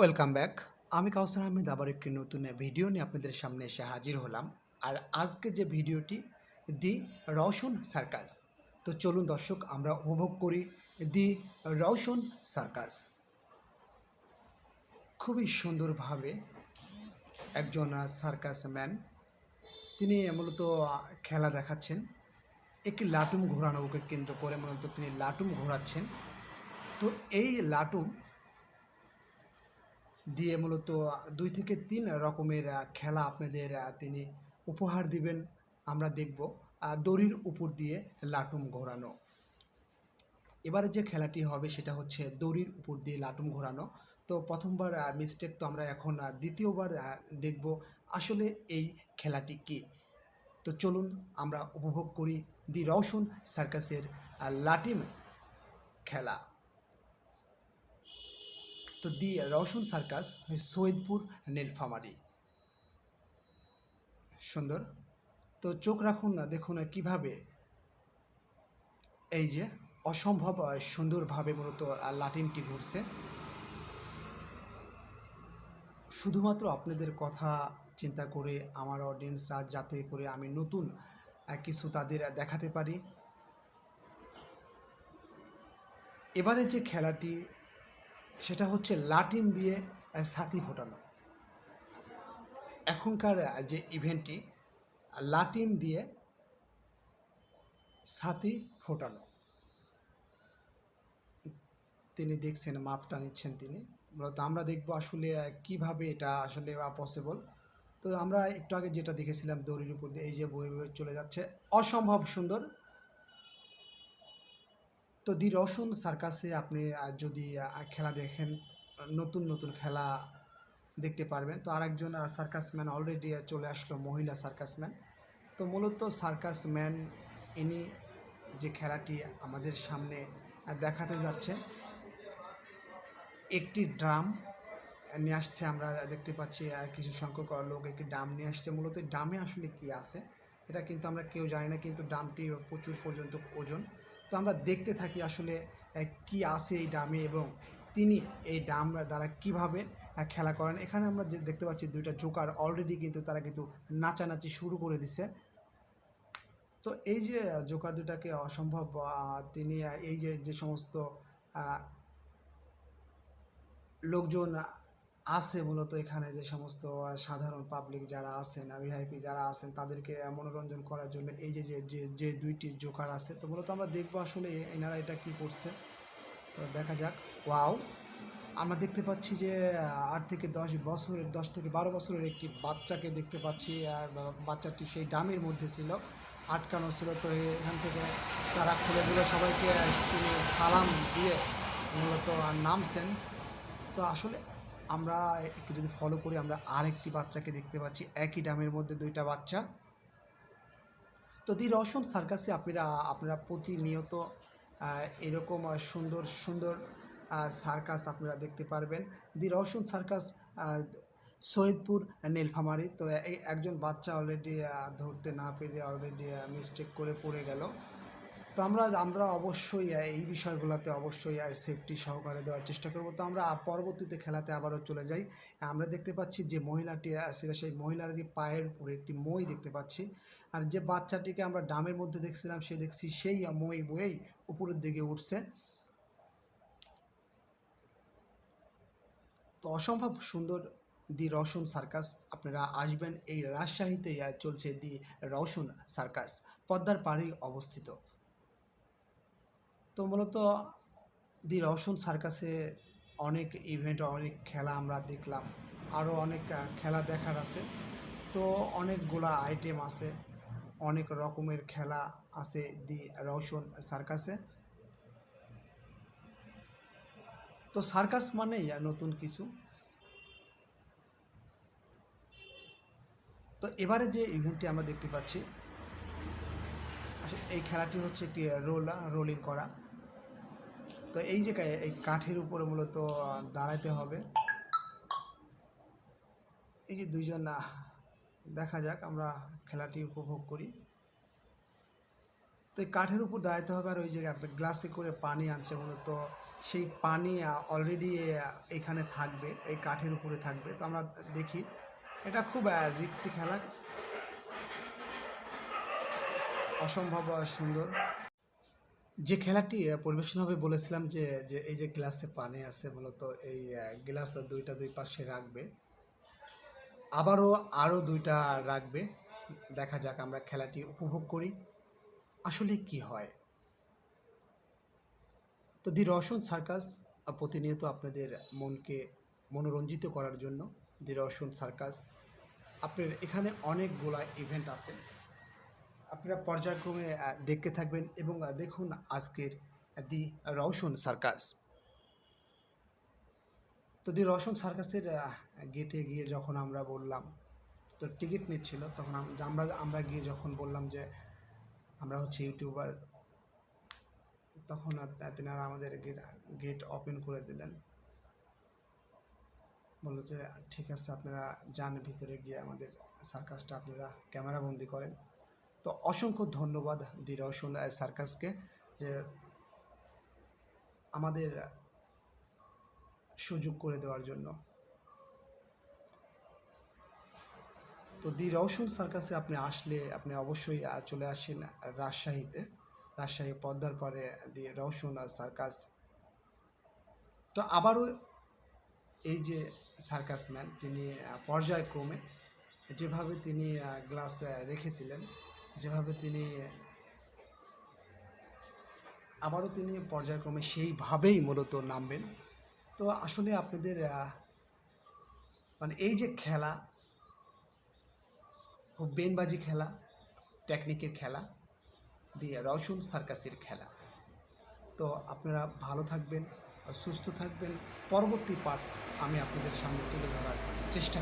Welcome back আমি কাউসার আহমেদ, আবার একটি নতুন ভিডিও নিয়ে আপনাদের সামনে এসে হাজির হলাম। আর আজকে যে ভিডিওটি দি রওশন সার্কাস তো চলুন দর্শক, আমরা উপভোগ করি দি রওশন সার্কাস খুবই সুন্দরভাবে একজন সার্কাস ম্যান তিনি মূলত খেলা দেখাচ্ছেন। একটি লাটুম ঘোরানোকে কেন্দ্র করে মূলত তিনি লাটুম ঘোরাচ্ছেন। তো এই লাটুম দিয়ে মূলত দুই থেকে তিন রকমের খেলা আপনাদের তিনি উপহার দিবেন। আমরা দেখব দড়ির উপর দিয়ে লাটুম ঘোরানো। এবারে যে খেলাটি হবে সেটা হচ্ছে দড়ির উপর দিয়ে লাটুম ঘোরানো। তো প্রথমবার মিস্টেক তো আমরা এখন দ্বিতীয়বার দেখব আসলে এই খেলাটি কি। তো চলুন আমরা উপভোগ করি দি রওশন সার্কাসের লাটিম খেলা। তো দি রওশন সার্কাস সৈয়দপুর নীলফামারি। সুন্দর। তো চোখ রাখুন না দেখুন না কীভাবে এই যে অসম্ভব সুন্দরভাবে মূলত আহ, লাটিমটি ঘুরছে। শুধুমাত্র আপনাদের কথা চিন্তা করে আমার অডিয়েন্সরা যাতে করে আমি নতুন কিছু তাদের দেখাতে পারি। এবারে যে খেলাটি সেটা হচ্ছে লাটিম দিয়ে ছাতি ফোটানো। এখনকার যে ইভেন্টটি লাটিম দিয়ে ছাতি ফোটানো। তিনি দেখছেন, মাপটা নিচ্ছেন তিনি। মূলত আমরা দেখব আসলে কীভাবে এটা আসলে পসিবল তো আমরা একটু আগে যেটা দেখেছিলাম দড়ির উপর দিয়ে, এই যে বয়ে বয়ে চলে যাচ্ছে, অসম্ভব সুন্দর তো দি রসুন সার্কাসে আপনি যদি খেলা দেখেন, নতুন নতুন খেলা দেখতে পারবেন। তো আরেকজন সার্কাসম্যান অলরেডি চলে আসলো, মহিলা সার্কাসম্যান। তো মূলত সার্কাসম্যান, ইনি যে খেলাটি আমাদের সামনে দেখাতে যাচ্ছে, একটি ড্রাম নিয়ে আসছে আমরা দেখতে পাচ্ছি কিছু সংখ্যক লোক একটি ড্রাম নিয়ে আসছে। মূলত ড্রামে আসলে কি আছে, এটা কিন্তু আমরা কেউ জানি না, কিন্তু ড্রামটি প্রচুর পর্যন্ত ওজন। তো আমরা দেখতে থাকি আসলে কি আছে এই ডামে এবং তিনি এই ডাম দ্বারা কীভাবে খেলা করেন। এখানে আমরা যে দেখতে পাচ্ছি দুইটা জোকার অলরেডি কিন্তু তারা কিন্তু নাচানাচি শুরু করে দিছে। তো এই যে জোকার দুটাকে অসম্ভব তিনি এই যে যে সমস্ত লোকজন আছে মূলত এখানে যে সমস্ত সাধারণ পাবলিক যারা আছেন ভিআইপি যারা আছেন, তাদেরকে মনোরঞ্জন করার জন্য এই যে যে যে দুইটি জোকার আছে, তো মূলত আমরা দেখব আসলে এনারা এটা কি করছে। তো দেখা যাক। ওয়াও আমরা দেখতে পাচ্ছি যে আট থেকে দশ বছরের, দশ থেকে বারো বছরের একটি বাচ্চাকে দেখতে পাচ্ছি বাচ্চাটি সেই ডামের মধ্যে ছিল, আটকানো ছিল। তো এখান থেকে তারা খুলে দিল সবাইকে সালাম দিয়ে মূলত নামছেন। তো আসলে আমরা একটু যদি ফলো করি, আমরা আরেকটি বাচ্চাকে দেখতে পাচ্ছি, একই ডামের মধ্যে দুইটা বাচ্চা। তো দি রওশন সার্কাসে আপনারা আপনারা প্রতিনিয়ত এরকম সুন্দর সুন্দর সার্কাস আপনারা দেখতে পারবেন। দি রওশন সার্কাস সৈয়দপুর নীলফামারি, তো একজন বাচ্চা অলরেডি ধরতে না পেরে অলরেডি মিস্টেক করে পড়ে গেল। তো আমরা আমরা অবশ্যই এই বিষয়গুলোতে অবশ্যই সেফটি সহকারে দেওয়ার চেষ্টা করব। তো আমরা পরবর্তীতে খেলাতে আবারও চলে যাই। আমরা দেখতে পাচ্ছি যে মহিলাটি আছে সেই মহিলারই পায়ের উপরে একটি মই দেখতে পাচ্ছি। আর যে বাচ্চাটিকে আমরা ডামের মধ্যে দেখছিলাম, সে দেখছি সেই মই বয়েই উপরের দিকে উঠছে। তো অসম্ভব সুন্দর দি রওশন সার্কাস, আপনারা আসবেন। এই রাজশাহীতে চলছে দি রওশন সার্কাস, পদ্মার পাড়েই অবস্থিত। তো মূলত দি রওশন সার্কাসে অনেক ইভেন্ট অনেক খেলা আমরা দেখলাম। আরও অনেক খেলা দেখার আছে। তো অনেকগুলা আইটেম আছে, অনেক রকমের খেলা আছে দি রওশন সার্কাসে তো সার্কাস মানেই নতুন কিছু। তো এবারে যে ইভেন্টটি আমরা দেখতে পাচ্ছি আসলে এই খেলাটি হচ্ছে একটি রোল, রোলিং করা। তো এই যে এই কাঠের উপরে মূলত দাঁড়াতে হবে। এই যে দুইজন দেখা যাক, আমরা খেলাটি উপভোগ করি। তো এই কাঠের উপর দাঁড়াতে হবে, আর ওই যে গ্লাসে করে পানি আনছে মূলত। সেই পানি অলরেডি এখানে থাকবে, এই কাঠের উপরে থাকবে। তো আমরা দেখি, এটা খুব রিক্সি খেলা। অসম্ভব সুন্দর। যে খেলাটি পরিবেশন হবে বলেছিলাম যে যে এই যে গ্লাসে পানি আছে মূলত এই গ্লাস দুইটা দুই পাশে রাখবে। আবারও আরও দুইটা রাখবে। দেখা যাক আমরা খেলাটি উপভোগ করি। আসলে কি হয়? তো দি রওশন সার্কাস প্রতিনিয়ত আপনাদের মনকে মনোরঞ্জিত করার জন্য দি রওশন সার্কাস, আপনার এখানে অনেকগুলা ইভেন্ট আছে। আপনারা পর্যায়ক্রমে দেখতে থাকবেন এবং দেখুন আজকের দি রওশন সার্কাস। তো দি রওশন সার্কাসের গেটে গিয়ে যখন আমরা বললাম, তো টিকিট নিচ্ছিল, তখন আমরা আমরা গিয়ে যখন বললাম যে, আমরা হচ্ছে ইউটিউবার তখন তেনারা আমাদের গেট গেট ওপেন করে দিলেন। বলল যে, ঠিক আছে, আপনারা যান, ভিতরে গিয়ে আমাদের সার্কাসটা আপনারা ক্যামেরা বন্দি করেন। তো অসংখ্য ধন্যবাদ দি রওশন সার্কাসকে যে আমাদের সুযোগ করে দেওয়ার জন্য। তো দি রওশন সার্কাসে আপনি আসলে আপনি অবশ্যই চলে আসেন রাজশাহীতে। রাজশাহী পদ্মার পরে দি রওশন সার্কাস। তো আবারও এই যে সার্কাসম্যান, তিনি পর্যায়ক্রমে যেভাবে তিনি গ্লাস রেখেছিলেন যেভাবে তিনি, আবারও তিনি পর্যায়ক্রমে সেইভাবেই মূলত নামবেন। তো আসলে আপনাদের মানে এই যে খেলা, খুব বেনবাজি খেলা, টেকনিকের খেলা, দিয়ে রওশন সার্কাসের খেলা। তো আপনারা ভালো থাকবেন, সুস্থ থাকবেন। পরবর্তী পার্ট আমি আপনাদের সামনে তুলে ধরার চেষ্টা